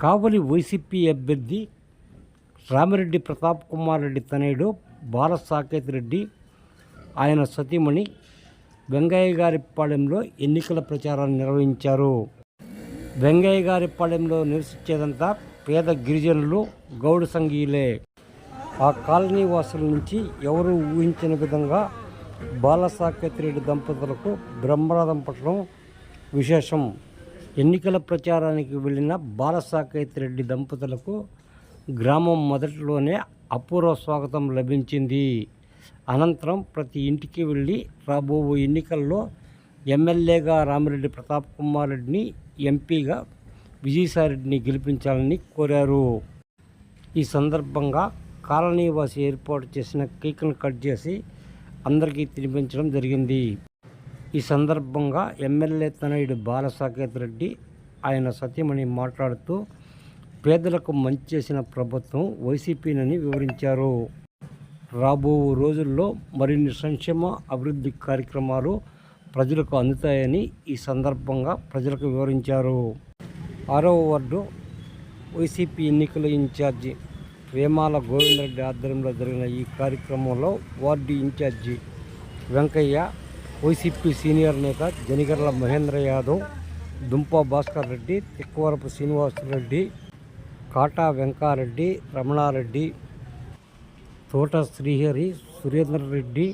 కావలి YCP అభ్యర్థి రామిరెడ్డి ప్రతాప్ కుమార్ రెడ్డి తనయుడు బాల సాకేత్ రెడ్డి ఆయన సతీమణి వెంగయ్య గారి ఎన్నికల ప్రచారాన్ని నిర్వహించారు. వెంగయ్య గారిపాళెంలో నివసించేదంతా పేద గిరిజనులు గౌడ సంఘీయులే. ఆ కాలనీ వాసుల నుంచి ఎవరు ఊహించిన విధంగా బాలసాకేత్ రెడ్డి దంపతులకు బ్రహ్మరథం పట్టడం విశేషం. ఎన్నికల ప్రచారానికి వెళ్ళిన బాలసాకేత్ రెడ్డి దంపతులకు గ్రామం మొదట్లోనే అపూర్వ స్వాగతం లభించింది. అనంతరం ప్రతి ఇంటికి వెళ్ళి రాబో ఎన్నికల్లో ఎమ్మెల్యేగా రామిరెడ్డి ప్రతాప్ కుమార్ రెడ్డిని ఎంపీగా విజయసాయిరెడ్డిని గెలిపించాలని కోరారు. ఈ సందర్భంగా కాలనీవాసి ఏర్పాటు చేసిన కేక్ను కట్ చేసి అందరికీ తినిపించడం జరిగింది. ఈ సందర్భంగా ఎమ్మెల్యే తనయుడు బాలసాకేత్ రెడ్డి ఆయన సతీమణి మాట్లాడుతూ పేదలకు మంచి చేసిన ప్రభుత్వం వైసీపీనని వివరించారు. రాబో రోజుల్లో మరిన్ని సంక్షేమ అభివృద్ధి కార్యక్రమాలు ప్రజలకు అందుతాయని ఈ సందర్భంగా ప్రజలకు వివరించారు. ఆరవ వార్డు వైసీపీ ఎన్నికల ఇన్ఛార్జి వేమాల గోవిందరెడ్డి ఆధ్వర్యంలో జరిగిన ఈ కార్యక్రమంలో ward in charge Venkayya YCP senior నేత జనిగర్ల మహేంద్ర యాదవ్ దుంప భాస్కర్ రెడ్డి తిక్కువరపు శ్రీనివాసరెడ్డి కాటా వెంకారెడ్డి రమణారెడ్డి తోట శ్రీహరి సురేందర్ రెడ్డి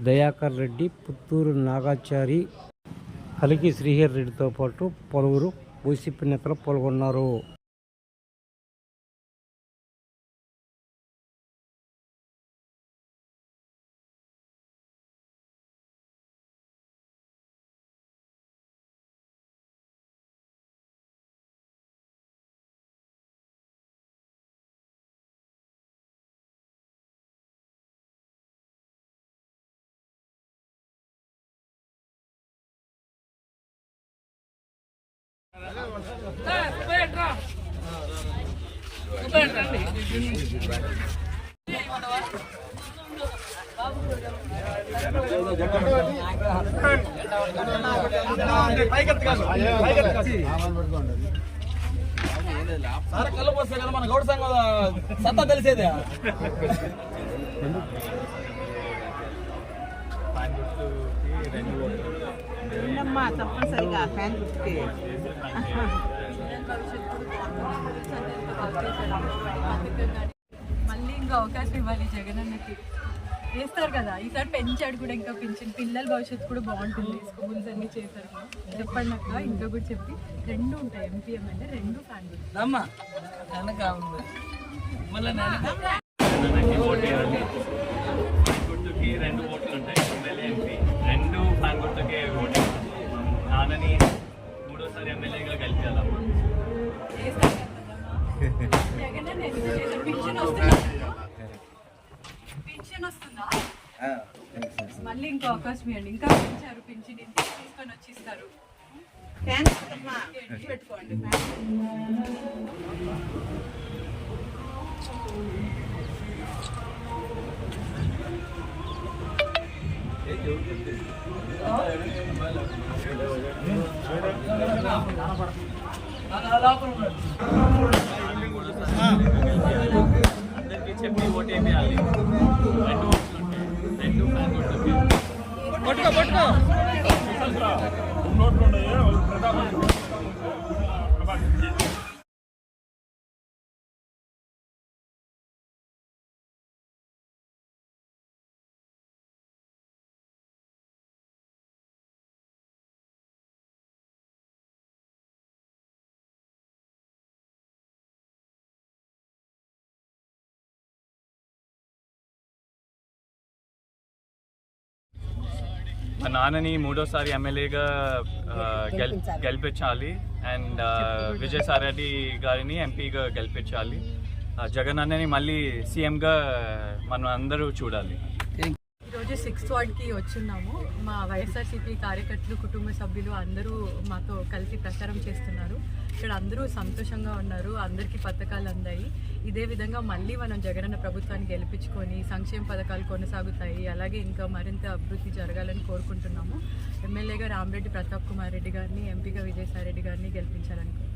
దయాకర్ రెడ్డి పుత్తూరు నాగాచారి కలికి శ్రీహరి రెడ్డితో పాటు పలువురు వైసీపీ నేతలు పాల్గొన్నారు. సార్ కళ్ళు వస్తే కదా మన గౌడ సంఘం సత్తా తెలిసేదే ఏంటమ్మా తప్పనిసరిగా. ఫ్యాన్ గుర్తుకి మళ్ళీ ఇంకా అవకాశం ఇవ్వాలి జగన్ అన్నకి చేస్తారు కదా ఈసారి పెంచాడు కూడా ఇంకా పెంచిన పిల్లల భవిష్యత్తు కూడా బాగుంటుంది. స్కూల్స్ అన్ని చేశారు కదా. చెప్పండి అక్క ఇంకా కూడా చెప్పి. రెండు ఉంటాయి ఎంపీ ఎమ్మెల్యే రెండు ఫ్యాన్ అమ్మా. పింఛన్ వస్తుందా? పింఛన్ వస్తుందా. మళ్ళీ ఇంకో అవకాశం ఇవ్వండి. ఇంకా పెంచారు పింఛన్ ఇంటికి తీసుకొని వచ్చి ఇస్తారు ఫ్యాన్ గుర్తమ్మా పెట్టుకోండి. అందరికీ చెప్పి ఓటు వేయాలి రెండు ఓట్లు ఉంటాయి రెండు ఫ్యాన్ గుర్తుకి పట్టుకో పట్టుకో మా నాన్నని మూడోసారి ఎమ్మెల్యేగా గెల్ గెలిపించాలి. అండ్ విజయసాయి రెడ్డి గారిని ఎంపీగా గెలిపించాలి. జగన్ అన్నని మళ్ళీ సీఎంగా మనం అందరూ చూడాలి. ఈరోజు సిక్స్త్ వార్డ్కి వచ్చున్నాము. మా వైఎస్ఆర్సీపీ కార్యకర్తలు కుటుంబ సభ్యులు అందరూ మాతో కలిసి ప్రచారం చేస్తున్నారు. ఇక్కడ అందరూ సంతోషంగా ఉన్నారు. అందరికీ పథకాలు అందాయి. ఇదే విధంగా మళ్ళీ మనం జగనన్న ప్రభుత్వాన్ని గెలిపించుకొని సంక్షేమ పథకాలు కొనసాగుతాయి. అలాగే ఇంకా మరింత అభివృద్ధి జరగాలని కోరుకుంటున్నాము. ఎమ్మెల్యేగా రామరెడ్డి ప్రతాప్ కుమార్ రెడ్డి గారిని ఎంపీగా విజయసాయి రెడ్డి గారిని గెలిపించాలనుకుంటున్నాం